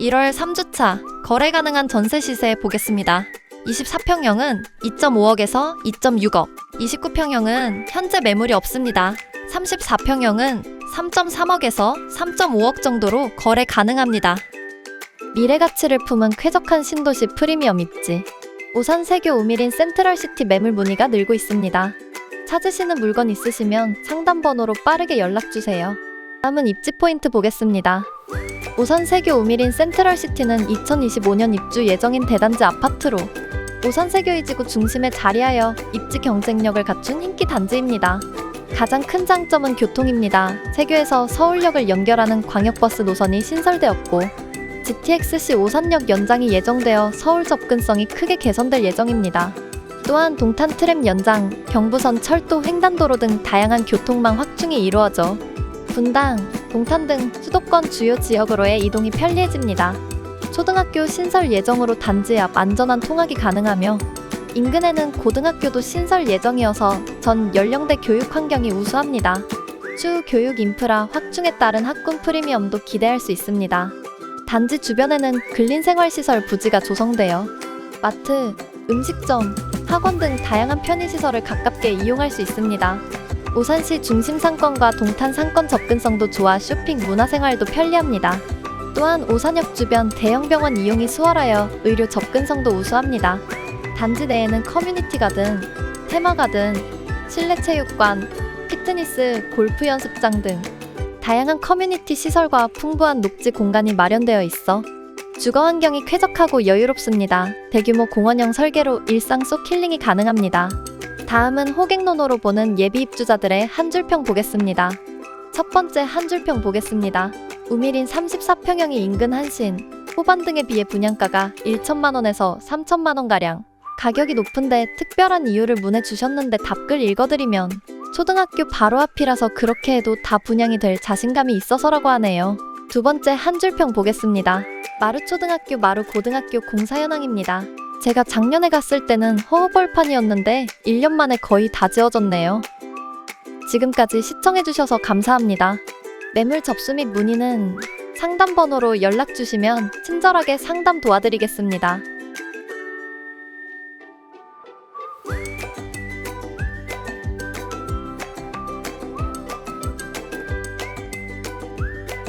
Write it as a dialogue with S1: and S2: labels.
S1: 1월 3주차 거래 가능한 전세 시세 보겠습니다. 24평형은 2.5억에서 2.6억, 29평형은 현재 매물이 없습니다. 34평형은 3.3억에서 3.5억 정도로 거래 가능합니다. 미래 가치를 품은 쾌적한 신도시 프리미엄 입지. 오산 세교 우미린 센트럴시티 매물 문의가 늘고 있습니다. 찾으시는 물건 있으시면 상담 번호로 빠르게 연락 주세요. 다음은 입지 포인트 보겠습니다. 오산 세교 우미린 센트럴시티는 2025년 입주 예정인 대단지 아파트로 오산 세교이지구 중심에 자리하여 입지 경쟁력을 갖춘 인기 단지입니다. 가장 큰 장점은 교통입니다. 세교에서 서울역을 연결하는 광역버스 노선이 신설되었고 GTX-C 오산역 연장이 예정되어 서울 접근성이 크게 개선될 예정입니다. 또한 동탄 트램 연장, 경부선 철도 횡단도로 등 다양한 교통망 확충이 이루어져 분당, 동탄 등 수도권 주요 지역으로의 이동이 편리해집니다. 초등학교 신설 예정으로 단지 앞 안전한 통학이 가능하며 인근에는 고등학교도 신설 예정이어서 전 연령대 교육 환경이 우수합니다. 추후 교육 인프라 확충에 따른 학군 프리미엄도 기대할 수 있습니다. 단지 주변에는 근린 생활시설 부지가 조성되어 마트, 음식점, 학원 등 다양한 편의시설을 가깝게 이용할 수 있습니다. 오산시 중심 상권과 동탄 상권 접근성도 좋아 쇼핑 문화생활도 편리합니다. 또한 오산역 주변 대형 병원 이용이 수월하여 의료 접근성도 우수합니다. 단지 내에는 커뮤니티 가든, 테마 가든, 실내 체육관, 피트니스, 골프 연습장 등 다양한 커뮤니티 시설과 풍부한 녹지 공간이 마련되어 있어 주거 환경이 쾌적하고 여유롭습니다. 대규모 공원형 설계로 일상 속 힐링이 가능합니다. 다음은 호갱노노로 보는 예비 입주자들의 한 줄평 보겠습니다. 첫 번째 한 줄평 보겠습니다. 우미린 34평형이 인근 한신, 호반 등에 비해 분양가가 1천만 원에서 3천만 원 가량. 가격이 높은데 특별한 이유를 문해 주셨는데 답글 읽어드리면 초등학교 바로 앞이라서 그렇게 해도 다 분양이 될 자신감이 있어서라고 하네요. 두 번째 한 줄평 보겠습니다. 마루초등학교 마루고등학교 공사 현황입니다. 제가 작년에 갔을 때는 허허벌판이었는데 1년 만에 거의 다 지어졌네요. 지금까지 시청해주셔서 감사합니다. 매물 접수 및 문의는 상담 번호로 연락 주시면 친절하게 상담 도와드리겠습니다.